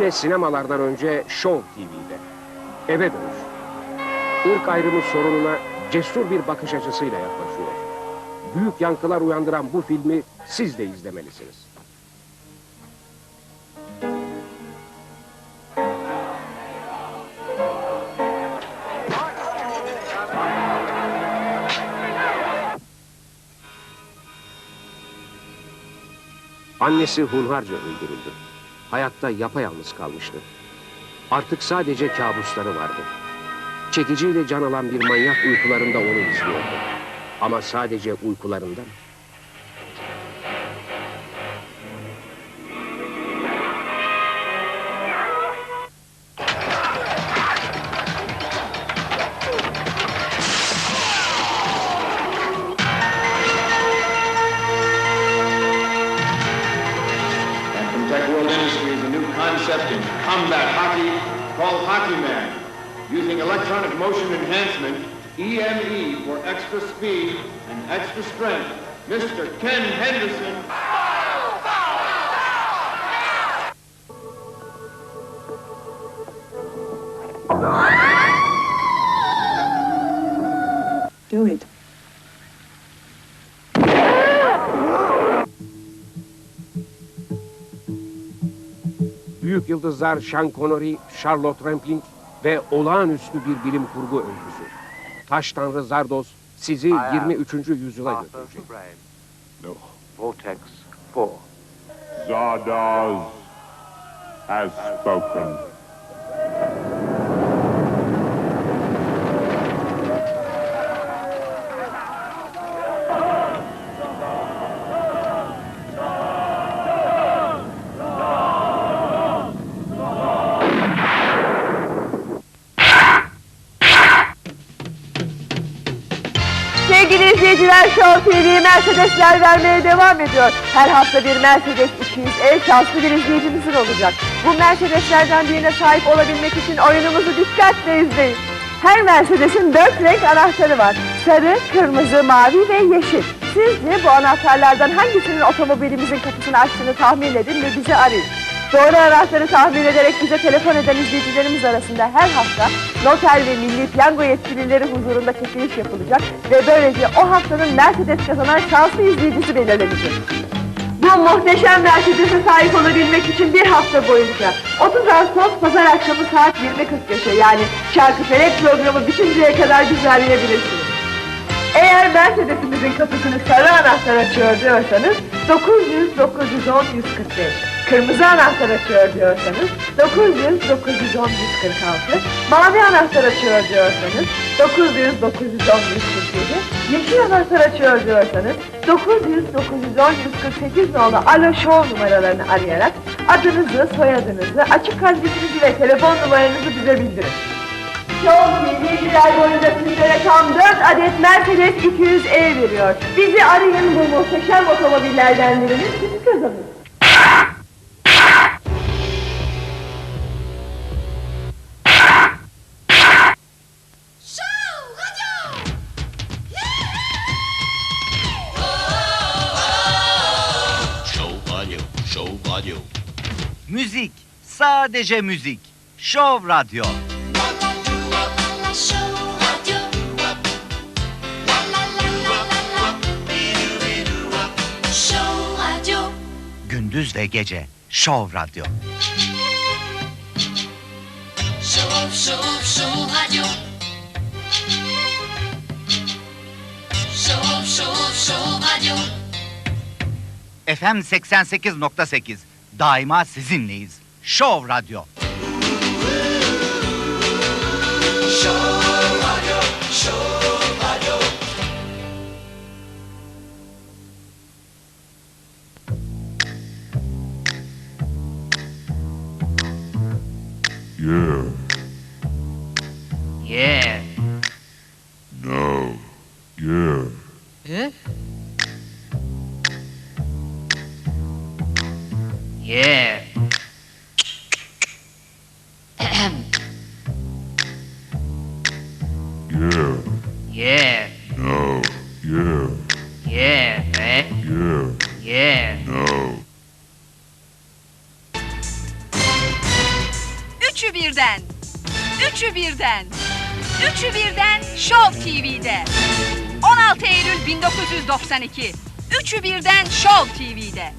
Yine sinemalardan önce Show TV'de. Eve dönüş. Irk ayrımı sorununa cesur bir bakış açısıyla yaklaşıyor. Büyük yankılar uyandıran bu filmi siz de izlemelisiniz. Annesi hunharca öldürüldü. Hayatta yapayalnız kalmıştı. Artık sadece kabusları vardı. Çekiciyle can alan bir manyak uykularında onu izliyordu. Ama sadece uykularında mı? New in combat hockey called Hockey Man, using electronic motion enhancement, EME for extra speed and extra strength. Mr. Ken Henderson. Do it. Büyük yıldızlar Sean Connery, Charlotte Rampling ve olağanüstü bir bilim kurgu öyküsü. Taş Tanrı Zardos sizi 23. yüzyıla götürecek. No. Vortex 4. Zardoz has spoken. Sevgili izleyiciler Show TV Mercedesler vermeye devam ediyor. Her hafta bir Mercedes 200 şanslı bir izleyicimizin olacak. Bu Mercedeslerden birine sahip olabilmek için oyunumuzu dikkatle izleyin. Her Mercedes'in dört renk anahtarı var. Sarı, kırmızı, mavi ve yeşil. Sizce bu anahtarlardan hangisinin otomobilimizin kapısını açtığını tahmin edin ve bizi arayın. Doğru anahtarı tahmin ederek bize telefon eden izleyicilerimiz arasında her hafta noter ve milli piyango yetkilileri huzurunda çekiliş yapılacak ve böylece o haftanın Mercedes kazanan şanslı izleyicisi belirlenecek. Bu muhteşem Mercedes'e sahip olabilmek için bir hafta boyunca 30 Ağustos Pazar akşamı saat 20.45'e yani Çarkıfelek programı bitinceye kadar bizi arayabilirsiniz. Eğer Mercedes'imizin kapısını sarı anahtar açıyor diyorsanız 900 910 145. Kırmızı anahtar açıyor diyorsanız 900 910 146. Mavi anahtar açıyor diyorsanız 900 910 147. Yeşil anahtar açıyor diyorsanız 900 910 148 nolu Alo Show numaralarını arayarak adınızı, soyadınızı, açık adresinizi ve telefon numaranızı bize bildirin. Show TV boyunca sizlere tam 4 adet Mercedes 200E veriyor. Bizi arayın bu muhteşem otomobillerden birini siz kazanın. Radio. Müzik, sadece müzik. Show Radyo. Gündüz ve gece. Show Radyo. Show, show, show radio. Show, show, show radio. FM 88.8. Daima sizinleyiz. Show Radyo. Yeah. Yeah. No. Yeah. Yeah. Yeah. Yeah. No. Yeah. Yeah. Eh? Yeah. Yeah. No. Üçü birden. Üçü birden. Üçü birden Show TV'de. 16 Eylül 1992. Üçü birden Show TV'de.